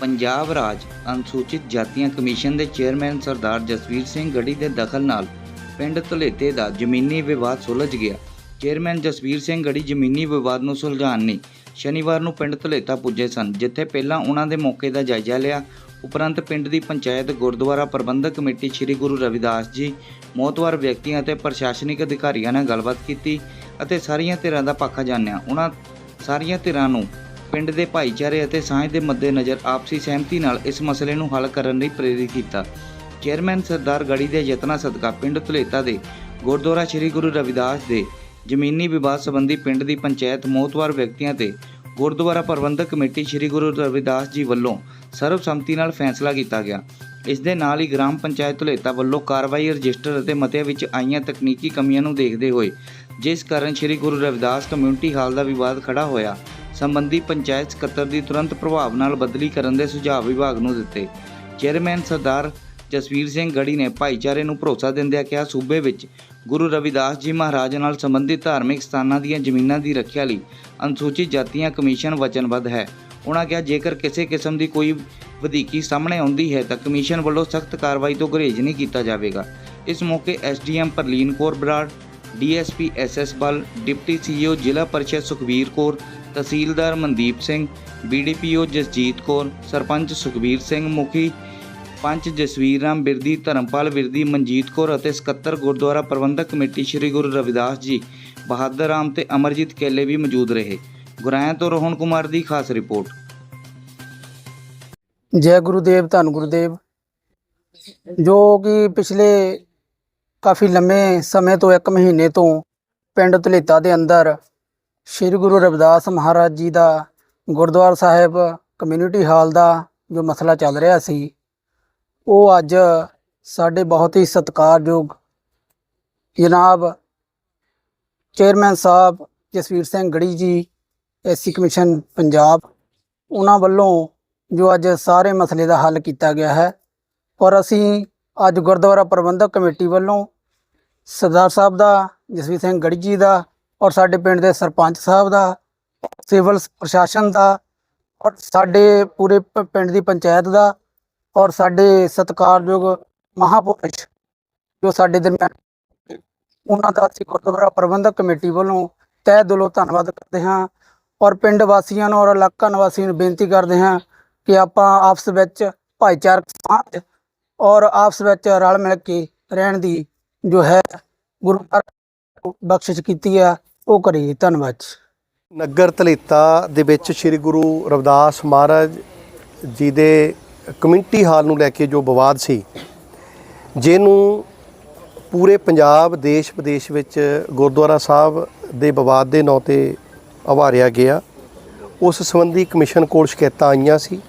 ਪੰਜਾਬ ਰਾਜ ਅਨੁਸੂਚਿਤ ਜਾਤੀਆਂ ਕਮਿਸ਼ਨ ਦੇ ਚੇਅਰਮੈਨ ਸਰਦਾਰ ਜਸਵੀਰ ਸਿੰਘ ਗੜੀ ਦੇ ਦਖਲ ਨਾਲ ਪਿੰਡ ਧਲੇਤੇ ਦਾ ਜ਼ਮੀਨੀ ਵਿਵਾਦ ਸੁਲਝ ਗਿਆ। ਚੇਅਰਮੈਨ ਜਸਵੀਰ ਸਿੰਘ ਗੜੀ ਜ਼ਮੀਨੀ ਵਿਵਾਦ ਨੂੰ ਸੁਲਝਾਉਣ ਲਈ ਸ਼ਨੀਵਾਰ ਨੂੰ ਪਿੰਡ ਧਲੇਤਾ ਪੁੱਜੇ ਸਨ, ਜਿੱਥੇ ਪਹਿਲਾਂ ਉਹਨਾਂ ਦੇ ਮੌਕੇ ਦਾ ਜਾਇਜ਼ਾ ਲਿਆ। ਉਪਰੰਤ ਪਿੰਡ ਦੀ ਪੰਚਾਇਤ, ਗੁਰਦੁਆਰਾ ਪ੍ਰਬੰਧਕ ਕਮੇਟੀ ਸ੍ਰੀ ਗੁਰੂ ਰਵਿਦਾਸ ਜੀ, ਮੋਤਵਾਰ ਵਿਅਕਤੀਆਂ ਅਤੇ ਪ੍ਰਸ਼ਾਸਨਿਕ ਅਧਿਕਾਰੀਆਂ ਨਾਲ ਗੱਲਬਾਤ ਕੀਤੀ ਅਤੇ ਸਾਰੀਆਂ ਧਿਰਾਂ ਦਾ ਪੱਖ ਜਾਣਿਆ। ਉਹਨਾਂ ਸਾਰੀਆਂ ਧਿਰਾਂ ਨੂੰ ਪਿੰਡ ਦੇ ਭਾਈਚਾਰੇ ਅਤੇ ਸਾਂਝ ਦੇ ਮੱਦੇਨਜ਼ਰ ਆਪਸੀ ਸਹਿਮਤੀ ਨਾਲ ਇਸ ਮਸਲੇ ਨੂੰ ਹੱਲ ਕਰਨ ਲਈ ਪ੍ਰੇਰਿਤ ਕੀਤਾ। ਚੇਅਰਮੈਨ ਸਰਦਾਰ ਗੜੀ ਦੇ ਯਤਨਾਂ ਸਦਕਾ ਪਿੰਡ ਧੁਲੇਤਾ ਦੇ ਗੁਰਦੁਆਰਾ ਸ੍ਰੀ ਗੁਰੂ ਰਵਿਦਾਸ ਦੇ ਜ਼ਮੀਨੀ ਵਿਵਾਦ ਸੰਬੰਧੀ ਪਿੰਡ ਦੀ ਪੰਚਾਇਤ ਮੋਤਵਾਰ ਵਿਅਕਤੀਆਂ ਤੇ ਗੁਰਦੁਆਰਾ ਪ੍ਰਬੰਧਕ ਕਮੇਟੀ ਸ੍ਰੀ ਗੁਰੂ ਰਵਿਦਾਸ ਜੀ ਵੱਲੋਂ ਸਰਬਸੰਮਤੀ ਨਾਲ ਫੈਸਲਾ ਕੀਤਾ ਗਿਆ। ਇਸ ਦੇ ਨਾਲ ਹੀ ਗ੍ਰਾਮ ਪੰਚਾਇਤ ਧੁਲੇਤਾ ਵੱਲੋਂ ਕਾਰਵਾਈ ਰਜਿਸਟਰ ਅਤੇ ਮਤਿਆਂ ਵਿੱਚ ਆਈਆਂ ਤਕਨੀਕੀ ਕਮੀਆਂ ਨੂੰ ਦੇਖਦੇ ਹੋਏ ਜਿਸ ਕਾਰਨ ਸ੍ਰੀ ਗੁਰੂ ਰਵਿਦਾਸ ਕਮਿਊਨਿਟੀ ਹਾਲ ਦਾ ਵਿਵਾਦ ਖੜਾ ਹੋਇਆ ਸੰਬੰਧੀ ਪੰਚਾਇਤ ਸਕੱਤਰ ਦੀ ਤੁਰੰਤ ਪ੍ਰਭਾਵ ਨਾਲ ਬਦਲੀ ਕਰਨ ਦੇ ਸੁਝਾਅ ਵਿਭਾਗ ਨੂੰ ਦਿੱਤੇ। ਚੇਅਰਮੈਨ ਸਰਦਾਰ ਜਸਵੀਰ ਸਿੰਘ ਗੜੀ ਨੇ ਭਾਈਚਾਰੇ ਨੂੰ ਭਰੋਸਾ ਦਿੰਦਿਆਂ ਕਿਹਾ, ਸੂਬੇ ਵਿੱਚ ਗੁਰੂ ਰਵਿਦਾਸ ਜੀ ਮਹਾਰਾਜ ਨਾਲ ਸੰਬੰਧਿਤ ਧਾਰਮਿਕ ਸਥਾਨਾਂ ਦੀਆਂ ਜ਼ਮੀਨਾਂ ਦੀ ਰੱਖਿਆ ਲਈ ਅਨੁਸੂਚਿਤ ਜਾਤੀਆਂ ਕਮਿਸ਼ਨ ਵਚਨਬੱਧ ਹੈ। ਉਹਨਾਂ ਕਿਹਾ, ਜੇਕਰ ਕਿਸੇ ਕਿਸਮ ਦੀ ਕੋਈ ਵਧੀਕੀ ਸਾਹਮਣੇ ਆਉਂਦੀ ਹੈ ਤਾਂ ਕਮਿਸ਼ਨ ਵੱਲੋਂ ਸਖਤ ਕਾਰਵਾਈ ਤੋਂ ਗੁਰੇਜ਼ ਨਹੀਂ ਕੀਤਾ ਜਾਵੇਗਾ। ਇਸ ਮੌਕੇ SDM Parleen Kaur Brar, DSP SS Bal, deputy CEO Zila Parishad Sukhbir Kaur tehsildar Mandeep Singh BDPO Jasjit Kaur, sarpanch Sukhbir Singh ਮੁਖੀ, ਪੰਚ ਜਸਵੀਰ ਰਾਮ ਬਿਰਦੀ, ਧਰਮਪਾਲ ਬਿਰਦੀ, ਮਨਜੀਤ ਕੌਰ ਅਤੇ ਸਕੱਤਰ ਗੁਰਦੁਆਰਾ ਪ੍ਰਬੰਧਕ ਕਮੇਟੀ ਸ੍ਰੀ ਗੁਰੂ ਰਵਿਦਾਸ ਜੀ, ਬਹਾਦਰ ਰਾਮ ਤੇ ਅਮਰਜੀਤ ਕੇਲੇ ਵੀ ਮੌਜੂਦ ਰਹੇ। ਗੁਰਾਇਆਂ ਤੋਂ ਰੋਹਨ ਕੁਮਾਰ ਦੀ ਖਾਸ ਰਿਪੋਰਟ। ਜੈ ਗੁਰੂਦੇਵ, ਧੰਨ ਗੁਰੂਦੇਵ। ਜੋ ਕਿ ਪਿਛਲੇ ਕਾਫੀ ਲੰਮੇ ਸਮੇਂ ਤੋਂ ਇੱਕ ਮਹੀਨੇ ਤੋਂ ਪਿੰਡ ਤਲੇਤਾ ਦੇ ਅੰਦਰ ਸ੍ਰੀ ਗੁਰੂ ਰਵਿਦਾਸ ਮਹਾਰਾਜ ਜੀ ਦਾ, ਗੁਰਦੁਆਰਾ ਸਾਹਿਬ ਕਮਿਊਨਿਟੀ ਹਾਲ ਦਾ ਜੋ ਮਸਲਾ ਚੱਲ ਰਿਹਾ ਸੀ, ਉਹ ਅੱਜ ਸਾਡੇ ਬਹੁਤ ਹੀ ਸਤਿਕਾਰਯੋਗ ਜਨਾਬ ਚੇਅਰਮੈਨ ਸਾਹਿਬ ਜਸਵੀਰ ਸਿੰਘ ਗੜੀ ਜੀ ਐਸਸੀ ਕਮਿਸ਼ਨ ਪੰਜਾਬ, ਉਹਨਾਂ ਵੱਲੋਂ ਜੋ ਅੱਜ ਸਾਰੇ ਮਸਲੇ ਦਾ ਹੱਲ ਕੀਤਾ ਗਿਆ ਹੈ। ਔਰ ਅਸੀਂ ਅੱਜ ਗੁਰਦੁਆਰਾ ਪ੍ਰਬੰਧਕ ਕਮੇਟੀ ਵੱਲੋਂ ਸਰਦਾਰ ਸਾਹਿਬ ਦਾ, ਜਸਵੀਰ ਸਿੰਘ ਗੜੀ ਜੀ ਦਾ ਔਰ ਸਾਡੇ ਪਿੰਡ ਦੇ ਸਰਪੰਚ ਸਾਹਿਬ ਦਾ, ਸਿਵਲ ਪ੍ਰਸ਼ਾਸਨ ਦਾ, ਔਰ ਸਾਡੇ ਪੂਰੇ ਪ- ਪਿੰਡ ਦੀ ਪੰਚਾਇਤ ਦਾ, ਔਰ ਸਾਡੇ ਸਤਿਕਾਰਯੋਗ ਮਹਾਪੁਰਸ਼ ਜੋ ਸਾਡੇ ਦਰਮਿਆਨ ਉਹਨਾਂ ਦਾ ਅਸੀਂ ਗੁਰਦੁਆਰਾ ਪ੍ਰਬੰਧਕ ਕਮੇਟੀ ਵੱਲੋਂ ਤਹਿ ਦਿਲੋਂ ਧੰਨਵਾਦ ਕਰਦੇ ਹਾਂ ਔਰ ਪਿੰਡ ਵਾਸੀਆਂ ਨੂੰ ਔਰ ਇਲਾਕਾ ਨਿਵਾਸੀਆਂ ਨੂੰ ਬੇਨਤੀ ਕਰਦੇ ਹਾਂ ਕਿ ਆਪਾਂ ਆਪਸ ਵਿੱਚ ਭਾਈਚਾਰਕ ਸਾਂਝ ਔਰ ਆਪਸ ਵਿੱਚ ਰਲ ਮਿਲ ਕੇ ਰਹਿਣ ਦੀ ਜੋ ਹੈ ਗੁਰੂ ਘਰ ਬਖਸ਼ਿਸ਼ ਕੀਤੀ ਆ। ਉਹ ਕਰੀਏ ਧੰਨਵਾਦ ਜੀ। ਨਗਰ ਧਲੇਤਾ ਦੇ ਵਿੱਚ ਸ੍ਰੀ ਗੁਰੂ ਰਵਿਦਾਸ ਮਹਾਰਾਜ ਜੀ ਦੇ ਕਮਿਊਨਿਟੀ ਹਾਲ ਨੂੰ ਲੈ ਕੇ ਜੋ ਵਿਵਾਦ ਸੀ, ਜਿਹਨੂੰ ਪੂਰੇ ਪੰਜਾਬ, ਦੇਸ਼ ਵਿਦੇਸ਼ ਵਿੱਚ ਗੁਰਦੁਆਰਾ ਸਾਹਿਬ ਦੇ ਵਿਵਾਦ ਦੇ ਨਾਂ ਤੇ ਉਭਾਰਿਆ ਗਿਆ ਉਸ ਸੰਬੰਧੀ ਕਮਿਸ਼ਨ ਕੋਲ ਸ਼ਿਕਾਇਤਾਂ ਆਈਆਂ ਸੀ,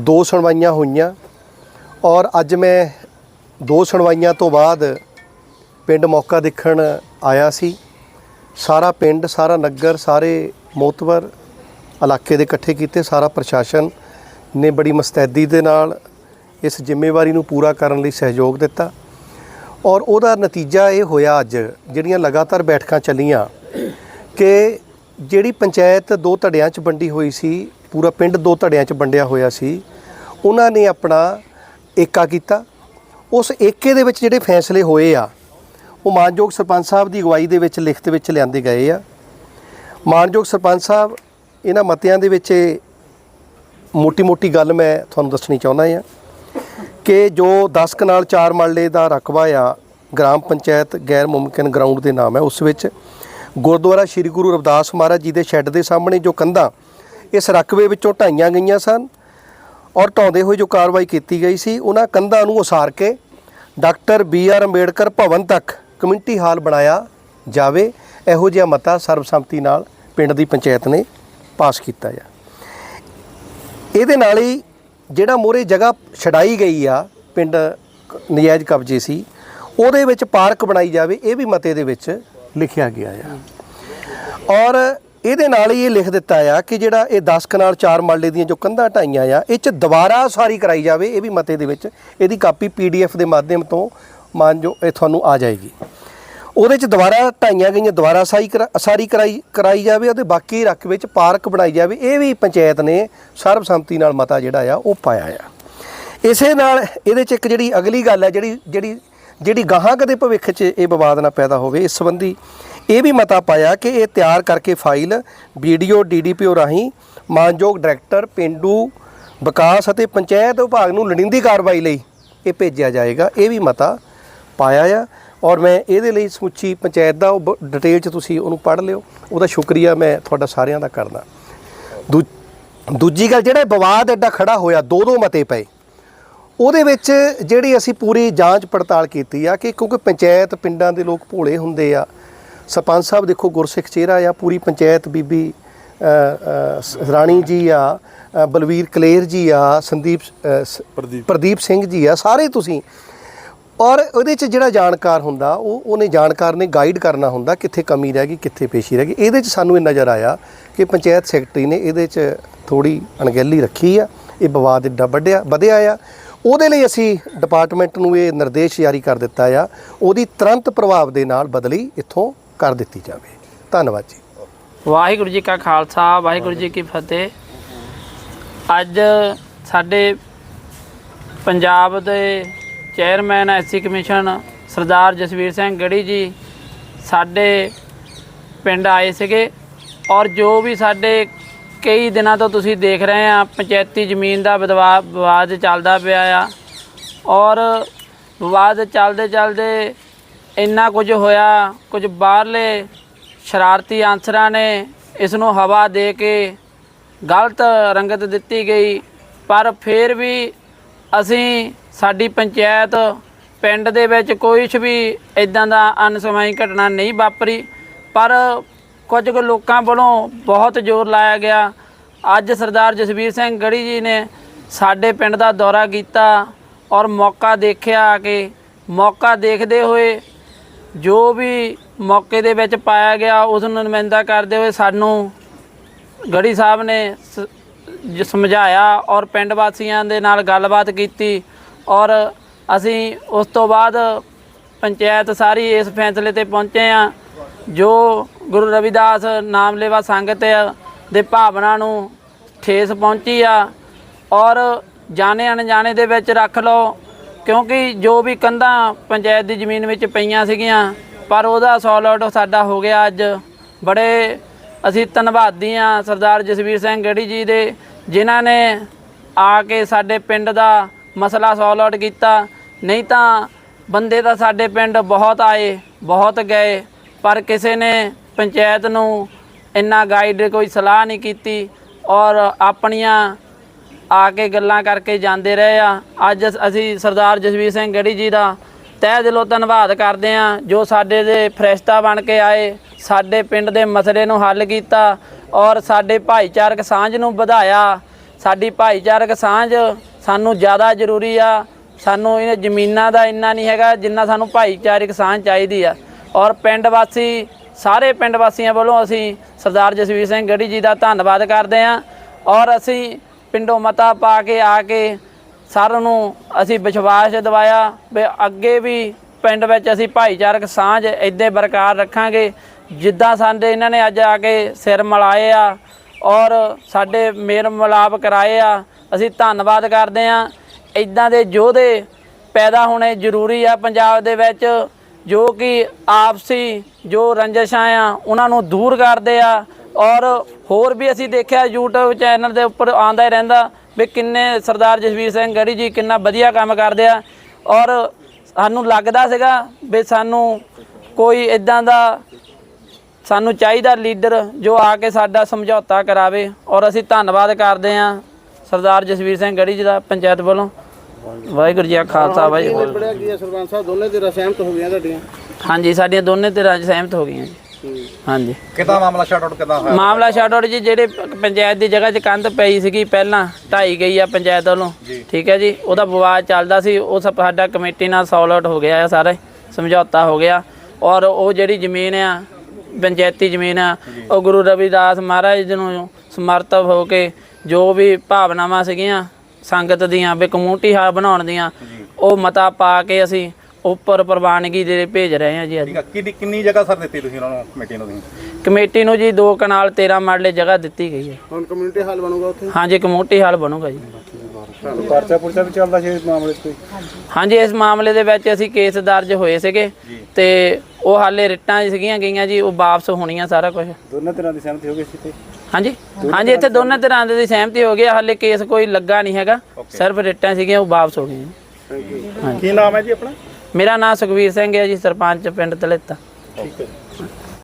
ਦੋ ਸੁਣਵਾਈਆਂ ਹੋਈਆਂ ਔਰ ਅੱਜ ਮੈਂ ਦੋ ਸੁਣਵਾਈਆਂ ਤੋਂ ਬਾਅਦ ਪਿੰਡ ਮੌਕਾ ਦੇਖਣ ਆਇਆ ਸੀ ਸਾਰਾ ਪਿੰਡ, ਸਾਰਾ ਨਗਰ, ਸਾਰੇ ਮੋਤਵਰ ਇਲਾਕੇ ਦੇ ਇਕੱਠੇ ਕੀਤੇ, ਸਾਰਾ ਪ੍ਰਸ਼ਾਸਨ ਨੇ ਬੜੀ ਮੁਸਤੈਦੀ ਦੇ ਨਾਲ ਇਸ ਜ਼ਿੰਮੇਵਾਰੀ ਨੂੰ ਪੂਰਾ ਕਰਨ ਲਈ ਸਹਿਯੋਗ ਦਿੱਤਾ। ਔਰ ਉਹਦਾ ਨਤੀਜਾ ਇਹ ਹੋਇਆ ਅੱਜ, ਜਿਹੜੀਆਂ ਲਗਾਤਾਰ ਬੈਠਕਾਂ ਚੱਲੀਆਂ, ਕਿ ਜਿਹੜੀ ਪੰਚਾਇਤ ਦੋ ਧੜਿਆਂ 'ਚ ਵੰਡੀ ਹੋਈ ਸੀ, ਪੂਰਾ ਪਿੰਡ ਦੋ ਧੜਿਆਂ 'ਚ ਵੰਡਿਆ ਹੋਇਆ ਸੀ, ਉਹਨਾਂ ਨੇ ਆਪਣਾ ਏਕਾ ਕੀਤਾ। ਉਸ ਏਕੇ ਦੇ ਵਿੱਚ ਜਿਹੜੇ ਫੈਸਲੇ ਹੋਏ ਆ ਉਹ ਮਾਨਯੋਗ ਸਰਪੰਚ ਸਾਹਿਬ ਦੀ ਅਗਵਾਈ ਦੇ ਵਿੱਚ ਲਿਖਤ ਵਿੱਚ ਲਿਆਂਦੇ ਗਏ ਆ। ਮਾਨਯੋਗ ਸਰਪੰਚ ਸਾਹਿਬ, ਇਹਨਾਂ ਮਤਿਆਂ ਦੇ ਵਿੱਚ ਮੋਟੀ-ਮੋਟੀ ਗੱਲ ਮੈਂ ਤੁਹਾਨੂੰ ਦੱਸਣੀ ਚਾਹੁੰਦਾ ਆ ਕਿ ਜੋ 10 ਕਨਾਲ 4 ਮਰਲੇ ਦਾ ਰਕਬਾ ਆ, ਗ੍ਰਾਮ ਪੰਚਾਇਤ ਗੈਰ ਮੁਮਕਿਨ ਗਰਾਊਂਡ ਦੇ ਨਾਮ ਹੈ ਉਸ ਵਿੱਚ, ਗੁਰਦੁਆਰਾ ਸ੍ਰੀ ਗੁਰੂ ਰਵਿਦਾਸ ਮਹਾਰਾਜ ਜੀ ਦੇ ਸ਼ੈੱਡ ਦੇ ਸਾਹਮਣੇ ਜੋ ਕੰਧਾਂ, ਇਸ ਰਕਬੇ ਵਿੱਚੋਂ ਢਾਈਆਂ ਗਈਆਂ ਸਨ ਔਰ ਢਾਉਂਦੇ ਹੋਏ ਜੋ ਕਾਰਵਾਈ ਕੀਤੀ ਗਈ ਸੀ, ਉਹਨਾਂ ਕੰਧਾਂ ਨੂੰ ਉਸਾਰ ਕੇ doctor B R Ambedkar Bhawan ਤੱਕ ਕਮਿਊਨਿਟੀ ਹਾਲ ਬਣਾਇਆ ਜਾਵੇ, ਇਹੋ ਜਿਹਾ ਮਤਾ ਸਰਬਸੰਮਤੀ ਨਾਲ ਪਿੰਡ ਦੀ ਪੰਚਾਇਤ ਨੇ ਪਾਸ ਕੀਤਾ ਆ। ਇਹਦੇ ਨਾਲ ਹੀ ਜਿਹੜਾ ਮੋਰੇ ਜਗ੍ਹਾ ਛਡਾਈ ਗਈ ਆ, ਪਿੰਡ ਨਜਾਇਜ਼ ਕਬਜ਼ੇ ਸੀ, ਉਹਦੇ ਵਿੱਚ ਪਾਰਕ ਬਣਾਈ ਜਾਵੇ, ਇਹ ਵੀ ਮਤੇ ਦੇ ਵਿੱਚ ਲਿਖਿਆ ਗਿਆ ਆ। ਔਰ ਇਹਦੇ ਨਾਲ ਹੀ ਇਹ ਲਿਖ ਦਿੱਤਾ ਆ ਕਿ ਜਿਹੜਾ ਇਹ 10 ਕਨਾਲ 4 ਮਰਲੇ ਦੀਆਂ ਜੋ ਕੰਧਾਂ ਢਾਈਆਂ ਆ, ਇਹ ਚ ਦੁਬਾਰਾ ਸਾਰੀ ਕਰਾਈ ਜਾਵੇ, ਇਹ ਵੀ ਮਤੇ ਦੇ ਵਿੱਚ, ਇਹਦੀ ਕਾਪੀ ਪੀਡੀਐਫ ਦੇ ਮਾਧਿਅਮ ਤੋਂ ਮਾਨ ਜੋ ਇਹ ਤੁਹਾਨੂੰ ਆ ਜਾਏਗੀ। ਉਹਦੇ ਚ ਦੁਬਾਰਾ ਢਾਈਆਂ ਗਈਆਂ, ਦੁਬਾਰਾ ਸਾਈ ਕਰਾ- ਸਾਰੀ ਕਰਾਈ ਕਰਾਈ ਜਾਵੇ ਅਤੇ ਬਾਕੀ ਰਕਬੇ ਵਿੱਚ ਪਾਰਕ ਬਣਾਈ ਜਾਵੇ, ਇਹ ਵੀ ਪੰਚਾਇਤ ਨੇ ਸਰਬਸੰਮਤੀ ਨਾਲ ਮਤਾ ਜਿਹੜਾ ਆ, ਉਹ ਪਾਇਆ ਆ। ਇਸੇ ਨਾਲ ਇਹਦੇ ਚ ਇੱਕ ਜਿਹੜੀ ਅਗਲੀ ਗੱਲ ਹੈ ਜਿਹੜੀ ਜਿਹੜੀ ਜਿਹੜੀ ਗਾਹਾਂ ਕਦੇ ਭਵਿੱਖ 'ਚ ਇਹ ਵਿਵਾਦ ਨਾ ਪੈਦਾ ਹੋਵੇ, ਇਸ ਸੰਬੰਧੀ ਇਹ ਵੀ ਮਤਾ ਪਾਇਆ ਕਿ ਇਹ ਤਿਆਰ ਕਰਕੇ ਫਾਈਲ ਵੀਡੀਓ ਡੀਡੀਪੀਓ ਰਾਹੀਂ ਮਾਨਯੋਗ ਡਾਇਰੈਕਟਰ, ਪਿੰਡੂ ਵਿਕਾਸ ਅਤੇ ਪੰਚਾਇਤ ਵਿਭਾਗ ਨੂੰ ਲੋੜੀਂਦੀ ਕਾਰਵਾਈ ਲਈ ਇਹ ਭੇਜਿਆ ਜਾਏਗਾ, ਇਹ ਵੀ ਮਤਾ ਪਾਇਆ ਆ ਔਰ ਮੈਂ ਇਹਦੇ ਲਈ ਸਮੁੱਚੀ ਪੰਚਾਇਤ ਦਾ ਉਹ ਡਿਟੇਲ 'ਚ ਤੁਸੀਂ ਉਹਨੂੰ ਪੜ੍ਹ ਲਿਓ। ਉਹਦਾ ਸ਼ੁਕਰੀਆ ਮੈਂ ਤੁਹਾਡਾ ਸਾਰਿਆਂ ਦਾ ਕਰਦਾ। ਦੂਜੀ ਗੱਲ ਜਿਹੜਾ ਵਿਵਾਦ ਐਡਾ ਖੜਾ ਹੋਇਆ ਦੋ ਦੋ ਮਤੇ ਪਏ। ਉਹਦੇ ਵਿੱਚ ਜਿਹੜੀ ਅਸੀਂ ਪੂਰੀ ਜਾਂਚ ਪੜਤਾਲ ਕੀਤੀ ਆ ਕਿ ਕਿਉਂਕਿ ਪੰਚਾਇਤ ਪਿੰਡਾਂ ਦੇ ਲੋਕ ਭੋਲੇ ਹੁੰਦੇ ਆ ਸਰਪੰਚ ਸਾਹਿਬ ਦੇਖੋ ਗੁਰਸਿੱਖ ਚਿਹਰਾ ਆ ਪੂਰੀ ਪੰਚਾਇਤ ਬੀਬੀ ਰਾਣੀ ਜੀ ਆ ਬਲਵੀਰ ਕਲੇਰ ਜੀ ਆ ਸੰਦੀਪ ਪ੍ਰਦੀਪ ਸਿੰਘ ਜੀ ਆ ਸਾਰੇ ਤੁਸੀਂ ਔਰ ਉਹਦੇ 'ਚ ਜਿਹੜਾ ਜਾਣਕਾਰ ਹੁੰਦਾ, ਉਹ, ਉਹਨੇ ਜਾਣਕਾਰ ਨੇ ਗਾਈਡ ਕਰਨਾ ਹੁੰਦਾ, ਕਿੱਥੇ ਕਮੀ ਰਹਿ ਗਈ, ਕਿੱਥੇ ਪੇਸ਼ੀ ਰਹਿ ਗਈ। ਇਹਦੇ 'ਚ ਸਾਨੂੰ ਇਹ ਨਜ਼ਰ ਆਇਆ ਕਿ ਪੰਚਾਇਤ ਸੈਕਟਰੀ ਨੇ ਇਹਦੇ 'ਚ ਥੋੜੀ ਅਣਗਹਿਲੀ ਰੱਖੀ ਆ, ਇਹ ਵਿਵਾਦ ਏਡਾ ਵੱਡਿਆ ਵਧਿਆ ਆ। ਉਹਦੇ ਲਈ ਅਸੀਂ ਡਿਪਾਰਟਮੈਂਟ ਨੂੰ ਇਹ ਨਿਰਦੇਸ਼ ਜਾਰੀ ਕਰ ਦਿੱਤਾ ਆ, ਉਹਦੀ ਤੁਰੰਤ ਪ੍ਰਭਾਵ ਦੇ ਨਾਲ ਬਦਲੀ ਇੱਥੋਂ ਕਰ ਦਿੱਤੀ ਜਾਵੇ। ਧੰਨਵਾਦ ਜੀ। ਵਾਹਿਗੁਰੂ ਜੀ ਕਾ ਖਾਲਸਾ, ਵਾਹਿਗੁਰੂ ਜੀ ਕੀ ਫਤਿਹ। ਅੱਜ ਸਾਡੇ ਪੰਜਾਬ ਦੇ chairman SC commission Sardar Jasvir Singh Garhi ji ਸਾਡੇ ਪਿੰਡ ਆਏ ਸੀਗੇ ਔਰ ਜੋ ਵੀ ਸਾਡੇ ਕਈ ਦਿਨਾਂ ਤੋਂ ਤੁਸੀਂ ਦੇਖ ਰਹੇ ਆ, ਪੰਚਾਇਤੀ ਜ਼ਮੀਨ ਦਾ ਵਿਦਵਾ- ਵਿਵਾਦ ਚੱਲਦਾ ਪਿਆ ਆ ਔਰ ਵਿਵਾਦ ਚੱਲਦੇ ਚੱਲਦੇ ਇੰਨਾ ਕੁਝ ਹੋਇਆ, ਕੁਝ ਬਾਹਰਲੇ ਸ਼ਰਾਰਤੀ ਆਂਸਰਾਂ ਨੇ ਇਸ ਨੂੰ ਹਵਾ ਦੇ ਕੇ ਗਲਤ ਰੰਗਤ ਦਿੱਤੀ ਗਈ ਪਰ ਫਿਰ ਵੀ ਅਸੀਂ ਸਾਡੀ ਪੰਚਾਇਤ ਪਿੰਡ ਦੇ ਵਿੱਚ ਕੋਈ ਵੀ ਇਦਾਂ ਦਾ ਅਨਸਮਾਈ ਘਟਨਾ ਨਹੀਂ ਵਾਪਰੀ, ਪਰ ਕੁਝ ਕੁ ਲੋਕਾਂ ਵੱਲੋਂ ਬਹੁਤ ਜ਼ੋਰ ਲਾਇਆ ਗਿਆ। ਅੱਜ ਸਰਦਾਰ ਜਸਵੀਰ ਸਿੰਘ ਗੜੀ ਜੀ ਨੇ ਸਾਡੇ ਪਿੰਡ ਦਾ ਦੌਰਾ ਕੀਤਾ ਔਰ ਮੌਕਾ ਦੇਖਿਆ ਕਿ ਮੌਕਾ ਦੇਖਦੇ ਹੋਏ ਜੋ ਵੀ ਮੌਕੇ ਦੇ ਵਿੱਚ ਪਾਇਆ ਗਿਆ, ਉਸ ਨੂੰ ਨੁਮਾਇੰਦਾ ਕਰਦੇ ਹੋਏ ਸਾਨੂੰ ਗੜੀ ਸਾਹਿਬ ਨੇ ਸ- ਜ- ਸਮਝਾਇਆ ਔਰ ਪਿੰਡ ਵਾਸੀਆਂ ਦੇ ਨਾਲ ਗੱਲਬਾਤ ਕੀਤੀ। ਔਰ ਅਸੀਂ ਉਸ ਤੋਂ ਬਾਅਦ ਪੰਚਾਇਤ ਸਾਰੀ ਇਸ ਫੈਸਲੇ ਤੇ ਪਹੁੰਚੇ ਆ, ਜੋ ਗੁਰੂ ਰਵਿਦਾਸ ਨਾਮ ਲੇਵਾ ਸੰਗਤ ਦੇ ਭਾਵਨਾ ਨੂੰ ਠੇਸ ਪਹੁੰਚੀ ਆ। ਔਰ ਜਾਣੇ ਅਣਜਾਣੇ ਦੇ ਵਿੱਚ ਰੱਖ ਲਓ, ਕਿਉਂਕਿ ਜੋ ਵੀ ਕੰਧਾਂ ਪੰਚਾਇਤ ਦੀ ਜ਼ਮੀਨ ਵਿੱਚ ਪਈਆਂ ਸੀਗੀਆਂ, ਪਰ ਉਹਦਾ ਸੌਲਟ ਸਾਡਾ ਹੋ ਗਿਆ ਅੱਜ। ਬੜੇ ਅਸੀਂ ਧੰਨਵਾਦੀ ਆ ਸਰਦਾਰ ਜਸਵੀਰ ਸਿੰਘ ਗੜੀ ਜੀ ਦੇ, ਜਿਨ੍ਹਾਂ ਨੇ ਆ ਕੇ ਸਾਡੇ ਪਿੰਡ ਦਾ ਮਸਲਾ ਸੌਲਟ ਆਊਟ ਕੀਤਾ। ਨਹੀਂ ਤਾਂ ਬੰਦੇ ਤਾਂ ਸਾਡੇ ਪਿੰਡ ਬਹੁਤ ਆਏ, ਬਹੁਤ ਗਏ, ਪਰ ਕਿਸੇ ਨੇ ਪੰਚਾਇਤ ਨੂੰ ਇੰਨਾ ਗਾਈਡ ਕੋਈ ਸਲਾਹ ਨਹੀਂ ਕੀਤੀ ਔਰ ਆਪਣੀਆਂ ਆ ਕੇ ਗੱਲਾਂ ਕਰਕੇ ਜਾਂਦੇ ਰਹੇ ਆ। ਅੱਜ ਅਸੀਂ ਸਰਦਾਰ ਜਸਵੀਰ ਸਿੰਘ ਗੜੀ ਜੀ ਦਾ ਤਹਿ ਦਿਲੋਂ ਧੰਨਵਾਦ ਕਰਦੇ ਆ ਜੋ ਸਾਡੇ ਦੇ ਫਰਿਸ਼ਤਾ ਬਣ ਕੇ ਆਏ, ਸਾਡੇ ਪਿੰਡ ਦੇ ਮਸਲੇ ਨੂੰ ਹੱਲ ਕੀਤਾ ਔਰ ਸਾਡੇ ਭਾਈਚਾਰਕ ਸਾਂਝ ਨੂੰ ਵਧਾਇਆ। ਸਾਡੀ ਭਾਈਚਾਰਕ ਸਾਂਝ ਸਾਨੂੰ ਜ਼ਿਆਦਾ ਜ਼ਰੂਰੀ ਆ, ਸਾਨੂੰ ਇਹ ਜ਼ਮੀਨਾਂ ਦਾ ਇੰਨਾ ਨਹੀਂ ਹੈਗਾ ਜਿੰਨਾ ਸਾਨੂੰ ਭਾਈਚਾਰਕ ਸਾਂਝ ਚਾਹੀਦੀ ਆ। ਔਰ ਪਿੰਡ ਵਾਸੀ, ਸਾਰੇ ਪਿੰਡ ਵਾਸੀਆਂ ਵੱਲੋਂ ਅਸੀਂ ਸਰਦਾਰ ਜਸਵੀਰ ਸਿੰਘ ਗੜੀ ਜੀ ਦਾ ਧੰਨਵਾਦ ਕਰਦੇ ਆ ਔਰ ਅਸੀਂ ਪਿੰਡੋਂ ਮਤਾ ਪਾ ਕੇ ਆ ਕੇ ਸਾਰਿਆਂ ਨੂੰ ਅਸੀਂ ਵਿਸ਼ਵਾਸ ਦਿਵਾਇਆ ਵੀ ਅੱਗੇ ਵੀ ਪਿੰਡ ਵਿੱਚ ਅਸੀਂ ਭਾਈਚਾਰਕ ਸਾਂਝ ਇੱਦੇ ਬਰਕਰਾਰ ਰੱਖਾਂਗੇ, ਜਿੱਦਾਂ ਸਾਡੇ ਇਹਨਾਂ ਨੇ ਅੱਜ ਆ ਕੇ ਸਿਰ ਮਿਲਾਏ ਆ ਔਰ ਸਾਡੇ ਮੇਲ ਮਿਲਾਪ ਕਰਾਏ ਆ। ਅਸੀਂ ਧੰਨਵਾਦ ਕਰਦੇ ਹਾਂ। ਇਦਾਂ ਦੇ ਯੋਧੇ ਪੈਦਾ ਹੋਣੇ ਜ਼ਰੂਰੀ ਆ ਪੰਜਾਬ ਦੇ ਵਿੱਚ, ਜੋ ਕਿ ਆਪਸੀ ਜੋ ਰੰਜਿਸ਼ਾਂ ਆ, ਉਹਨਾਂ ਨੂੰ ਦੂਰ ਕਰਦੇ ਆ। ਔਰ ਹੋਰ ਵੀ ਅਸੀਂ ਦੇਖਿਆ YouTube ਚੈਨਲ ਦੇ ਉੱਪਰ ਆਉਂਦਾ ਹੀ ਰਹਿੰਦਾ ਵੀ ਕਿੰਨੇ ਸਰਦਾਰ ਜਸਵੀਰ ਸਿੰਘ ਗੜੀ ਜੀ ਕਿੰਨਾ ਵਧੀਆ ਕੰਮ ਕਰਦੇ ਆ। ਔਰ ਸਾਨੂੰ ਲੱਗਦਾ ਸੀਗਾ ਵੀ ਸਾਨੂੰ ਕੋਈ ਇਦਾਂ ਦਾ ਸਾਨੂੰ ਚਾਹੀਦਾ ਲੀਡਰ ਜੋ ਆ ਕੇ ਸਾਡਾ ਸਮਝੌਤਾ ਕਰਾਵੇ। ਔਰ ਅਸੀਂ ਧੰਨਵਾਦ ਕਰਦੇ ਹਾਂ। ਸਰਦਾਰ ਜਸਵੀਰ ਸਿੰਘ ਗੜੀ ਜੀ ਦਾ ਪੰਚਾਇਤ ਵੱਲੋਂ। ਵਾਹਿਗੁਰੂ ਜੀ ਕਾ ਖਾਲਸਾ ਵਾਹਿਗੁਰੂ ਬੜਿਆ ਕੀ ਹੈ ਸਰਪੰਚ ਸਾਹਿਬ? ਦੋਨੇ ਧਿਰਾਂ ਸਹਿਮਤ ਹੋ ਗਈਆਂ ਤੁਹਾਡੀਆਂ? ਹਾਂਜੀ ਸਾਡੀਆਂ ਦੋਨੇ ਧਿਰਾਂ ਸਹਿਮਤ ਹੋ ਗਈਆਂ ਜੀ। ਹਾਂਜੀ। ਕਿਦਾਂ ਮਾਮਲਾ ਸ਼ਾਰਟ ਆਊਟ ਕਿਦਾਂ ਹੋਇਆ? ਮਾਮਲਾ ਸ਼ਾਰਟ ਆਊਟ ਜੀ ਜਿਹੜੇ ਪੰਚਾਇਤ ਦੀ ਜਗ੍ਹਾ 'ਚ ਕੰਧ ਪਈ ਸੀਗੀ ਪਹਿਲਾਂ ਢਾਈ ਗਈ ਆ ਪੰਚਾਇਤ ਵੱਲੋਂ। ਠੀਕ ਹੈ ਜੀ ਉਹਦਾ ਵਿਵਾਦ ਚੱਲਦਾ ਸੀ ਉਹ ਸਭ ਸਾਡਾ ਕਮੇਟੀ ਨਾਲ ਸੌਲ ਆਊਟ ਹੋ ਗਿਆ ਆ ਸਾਰਾ ਸਮਝੌਤਾ ਹੋ ਗਿਆ। ਔਰ ਉਹ ਜਿਹੜੀ ਜ਼ਮੀਨ ਆ ਪੰਚਾਇਤੀ ਜ਼ਮੀਨ ਆ ਉਹ ਗੁਰੂ ਰਵਿਦਾਸ ਮਹਾਰਾਜ ਜੀ ਨੂੰ ਸਮਰਪਿਤ ਹੋ ਕੇ ਜੋ ਵੀ ਭਾਵਨਾਵਾਂ ਸੀਗੀਆਂ ਸੰਗਤ ਦੀਆਂ ਵੀ ਕਮਿਊਨਿਟੀ ਹਾ ਬਣਾਉਣ ਦੀਆਂ ਉਹ ਮਤਾ ਪਾ ਕੇ ਅਸੀਂ ਉੱਪਰ ਪ੍ਰਵਾਨਗੀ ਦੇ ਭੇਜ ਰਹੇ ਹਾਂ ਜੀ ਅੱਜ। ਠੀਕ ਆ ਕਿੰਨੀ ਕਿੰਨੀ ਜਗ੍ਹਾ ਸਰ ਦਿੱਤੀ ਤੁਸੀਂ ਉਹਨਾਂ ਨੂੰ ਕਮੇਟੀ ਨੂੰ ਤੁਸੀਂ? ਕਮੇਟੀ ਨੂੰ ਜੀ 2 ਕਨਾਲ 13 ਮਰਲੇ ਜਗ੍ਹਾ ਦਿੱਤੀ ਗਈ ਹੈ। ਹੁਣ ਕਮਿਊਨਿਟੀ ਹਾਲ ਬਣੂਗਾ ਉੱਥੇ? ਹਾਂਜੀ ਕਮੋਟੀ ਹਾਲ ਬਣੂਗਾ ਜੀ। ਪਰਚਾ ਪੁਰਚਾ ਵੀ ਚੱਲਦਾ ਸੀ ਇਸ ਮਾਮਲੇ 'ਚ ਕੋਈ? ਹਾਂਜੀ ਇਸ ਮਾਮਲੇ ਦੇ ਵਿੱਚ ਅਸੀਂ ਕੇਸ ਦਰਜ ਹੋਏ ਸੀਗੇ ਤੇ ਉਹ ਹਾਲੇ ਰਿਟਾਂ ਸੀਗੀਆਂ ਗਈਆਂ ਜੀ ਉਹ ਵਾਪਸ ਹੋਣੀਆਂ ਸਾਰਾ ਕੁਝ ਦੋਨਾਂ ਤਰ੍ਹਾਂ ਦੀ ਸਹਿਮਤੀ ਹੋ ਗਈ ਸੀ ਤੇ ਹਾਂਜੀ? ਹਾਂਜੀ ਇੱਥੇ ਦੋਨਾਂ ਤਰ੍ਹਾਂ ਦੇ ਸਹਿਮਤੀ ਹੋ ਗਈ ਹਾਲੇ ਕੇਸ ਕੋਈ ਲੱਗਾ ਨਹੀਂ ਹੈਗਾ। ਸਿਰਫ ਰਿਟਾਂ ਸੀਗੀਆਂ ਉਹ ਵਾਪਸ ਹੋ ਗਈਆਂ। ਕੀ ਨਾਮ ਹੈ ਜੀ ਆਪਣਾ? ਮੇਰਾ ਨਾਮ ਸੁਖਵੀਰ ਸਿੰਘ ਹੈ ਜੀ ਸਰਪੰਚ ਪਿੰਡ ਤਲੇਤਾ। ਠੀਕ ਹੈ